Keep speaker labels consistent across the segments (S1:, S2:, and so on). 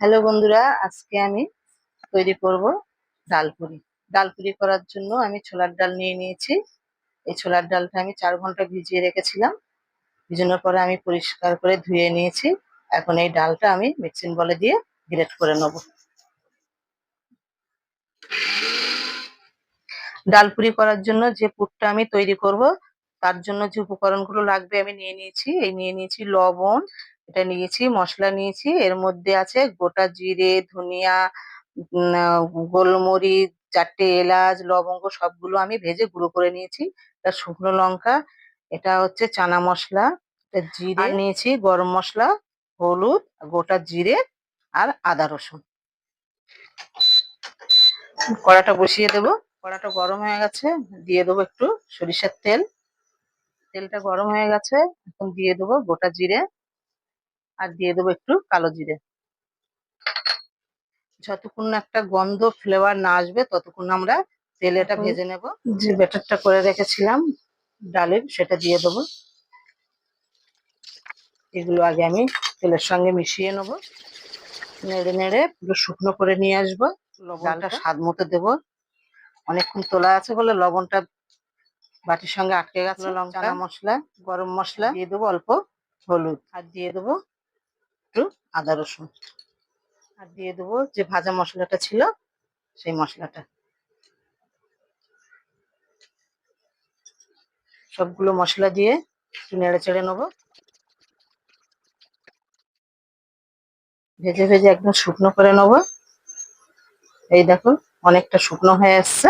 S1: Hello বন্ধুরা, আজকে আমি তৈরি করব ডালপুরি ডালপুরি করার জন্য আমি ছোলার ডাল নিয়ে নিয়েছি। এই ছোলার ডালটা আমি চার ঘণ্টা ভিজিয়ে রেখেছিলাম। ভিজানোর পরে আমি পরিষ্কার করে ধুয়ে নিয়েছি। এখন এই ডালটা আমি মিক্সিং বলে দিয়ে গ্রেট করে নেব। ডালপুরি করার জন্য যে পুরটা আমি তৈরি করব, তার জন্য যে উপকরণগুলো লাগবে আমি নিয়ে নিয়েছি। এই নিয়ে নিয়েছি লবণ এটা নিয়েছি মশলা নিয়েছি। এর মধ্যে আছে গোটা জিরে ধনিয়া গোলমরিচ চারটে এলাচ লবঙ্গ সবগুলো আমি ভেজে গুঁড়ো করে নিয়েছি। এটা শুকনো লঙ্কা এটা হচ্ছে চানা মশলা জিরে নিয়েছি গরম মশলা হলুদ গোটা জিরে আর আদা রসুন। কড়াটা বসিয়ে দেবো। কড়াটা গরম হয়ে গেছে দিয়ে দেবো একটু সরিষার তেল। তেলটা গরম হয়ে গেছে এখন দিয়ে দেবো গোটা জিরে। আর দিয়ে দেবো একটু কালো জিরে। যতক্ষণ একটা গন্ধ ফ্লেভার না আসবে ততক্ষণ আমরা তেলে এটা ভেজে নেব। যে ব্যাটারটা করে রেখেছিলাম ডালের সেটা দিয়ে দেবো। এগুলো আগে আমি তেলের সঙ্গে মিশিয়ে নেব। নেড়ে নেড়ে পুরো শুকনো করে নিয়ে আসব। ডালটা স্বাদ মতো দেবো। অনেকক্ষণ তোলা আছে বলে লবণটা বাটির সঙ্গে আটকে গেছে লঙ্কা মশলা গরম মশলা দিয়ে দেবো অল্প হলুদ। আর দিয়ে দেবো একটু আদা রসুন। আর দিয়ে দেবো যে ভাজা মশলাটা ছিল সেই মশলাটা। সবগুলো মশলা দিয়ে একটু নেড়ে চেড়ে নেব। ভেজে ভেজে একদম শুকনো করে নেব। এই দেখো অনেকটা শুকনো হয়ে আসছে।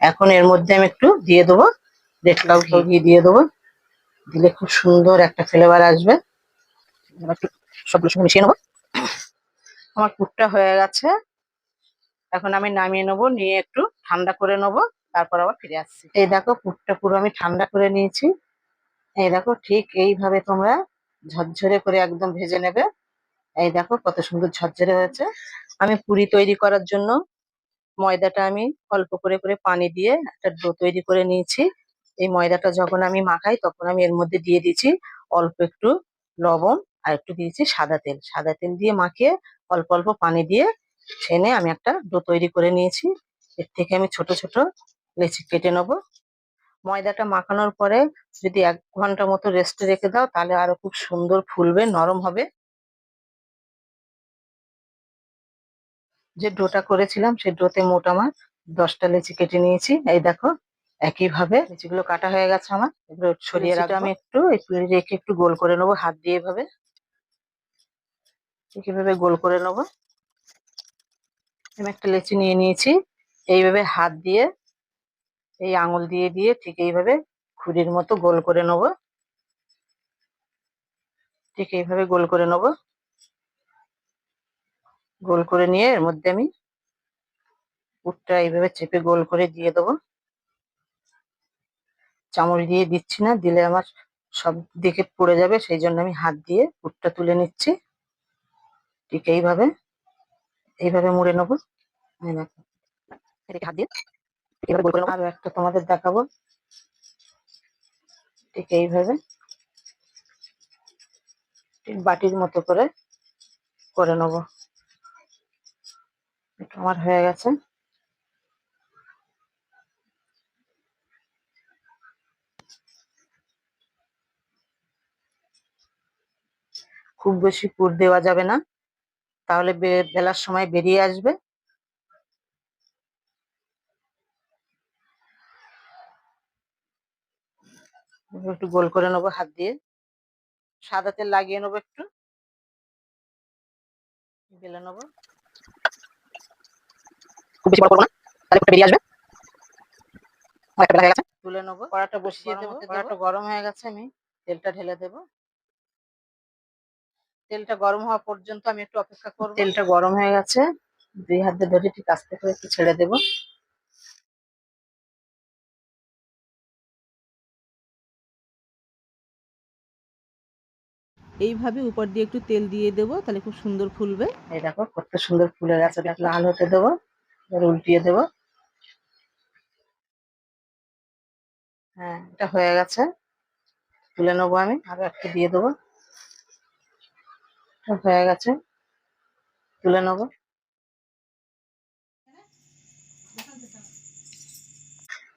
S1: এখন এর মধ্যে আমি একটু দিয়ে দেবো। রেটলাউ ঘি দিয়ে দেবো। দিলে খুব সুন্দর একটা ফ্লেভার আসবে। একটু সবগুলোর সঙ্গে মিশিয়ে নেব। আমার পুরটা হয়ে গেছে। এখন আমি নামিয়ে নেব, নিয়ে একটু ঠান্ডা করে নেব, তারপর আবার ফিরে আসছি। এই দেখো পুরটা পুরো আমি ঠান্ডা করে নিয়েছি। এই দেখো, ঠিক এইভাবে তোমরা ঝরঝরে করে একদম ভেজে নেবে। এই দেখো, কত সুন্দর ঝরঝরে হয়েছে। আমি পুরি তৈরি করার জন্য ময়দাটা আমি অল্প করে করে পানি দিয়ে একটা ডো তৈরি করে নিয়েছি। এই ময়দাটা যখন আমি মাখাই, তখন আমি এর মধ্যে দিয়ে দিয়েছি অল্প একটু লবণ। আর একটু দিয়েছি সাদা তেল। সাদা তেল দিয়ে মাখিয়ে অল্প অল্প পানি দিয়ে ছেনে আমি একটা ডো তৈরি করে নিয়েছি। এর থেকে আমি ছোট ছোট লেচি কেটে নেব। ময়দাটা মাখানোর পরে যদি এক ঘণ্টা মতো রেস্টে রেখে দাও তাহলে আরও খুব সুন্দর ফুলবে নরম হবে। যে ডোটা করেছিলাম সেই ডোতে মোট আমার দশটা লেচি কেটে নিয়েছি। এই দেখো একইভাবে লেচিগুলো কাটা হয়ে গেছে আমার। এগুলো সরিয়ে রাখব। আমি একটু রেখে একটু গোল করে নেব হাত দিয়ে এভাবে। ঠিক এভাবে গোল করে নেব? আমি একটা লেচি নিয়ে নিয়েছি। এইভাবে হাত দিয়ে, এই আঙুল দিয়ে দিয়ে ঠিক এইভাবে খুরির মতো গোল করে নেব। ঠিক এইভাবে গোল করে নেব। গোল করে নিয়ে এর মধ্যে আমি পুরটা এইভাবে চেপে গোল করে দিয়ে দেবো। চামচ দিয়ে দিচ্ছি না, দিলে আমার সব দিকে পড়ে যাবে, সেই জন্য আমি হাত দিয়ে পুরটা তুলে নিচ্ছি। ঠিক এইভাবে এইভাবে মুড়ে নেব। হাত দিয়ে এইভাবে গোল করে আরও একটা তোমাদের দেখাবো। ঠিক এইভাবে। ঠিক বাটির মতো করে করে নেব। আমার হয়ে গেছে। খুব বেশি পুর দেওয়া যাবে না। তাহলে বে- বেলার সময় বেরিয়ে আসবে। একটু গোল করে নেব হাত দিয়ে। সাদা তেল লাগিয়ে নেব একটু। বেলে নেব।
S2: খুব বেশি বড় করব না। তাহলে বেরিয়ে আসবে। আমার একটা বেলা হয়ে গেছে।
S1: তুলে নেব। কড়াটা বসিয়ে দেবো। কড়াটা গরম হয়ে গেছে আমি তেলটা ঢেলে দেবো। তেলটা গরম হওয়া পর্যন্ত আমি একটু অপেক্ষা করব। তেলটা গরম হয়ে গেছে। দুই হাত দিয়ে ধরে ঠিক আস্তে করে একটু ছেড়ে দেবো।
S3: এইভাবে উপর দিয়ে একটু তেল দিয়ে দেবো তাহলে খুব সুন্দর ফুলবে।
S1: এই দেখো কত সুন্দর ফুলে গেছে। লাল হতে দেবো এবার উল্টিয়ে দেবো। হ্যাঁ এটা হয়ে গেছে। তুলে নেব আমি আরও একটু দিয়ে দেবো। হয়ে গেছে। তুলে নেব।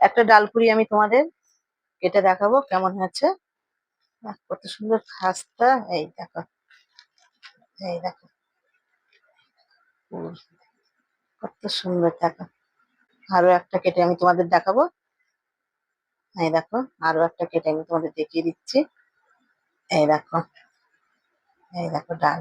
S1: একটা ডালপুরি আমি তোমাদের কেটে দেখাবো কেমন হয়েছে। কত সুন্দর খাস্তা। এই দেখো। এই দেখো। কত সুন্দর দেখো। আরও একটা কেটে আমি তোমাদের দেখাবো। এই দেখো, আরও একটা কেটে আমি তোমাদের দেখিয়ে দিচ্ছি। এই দেখো। এই দেখো ডাল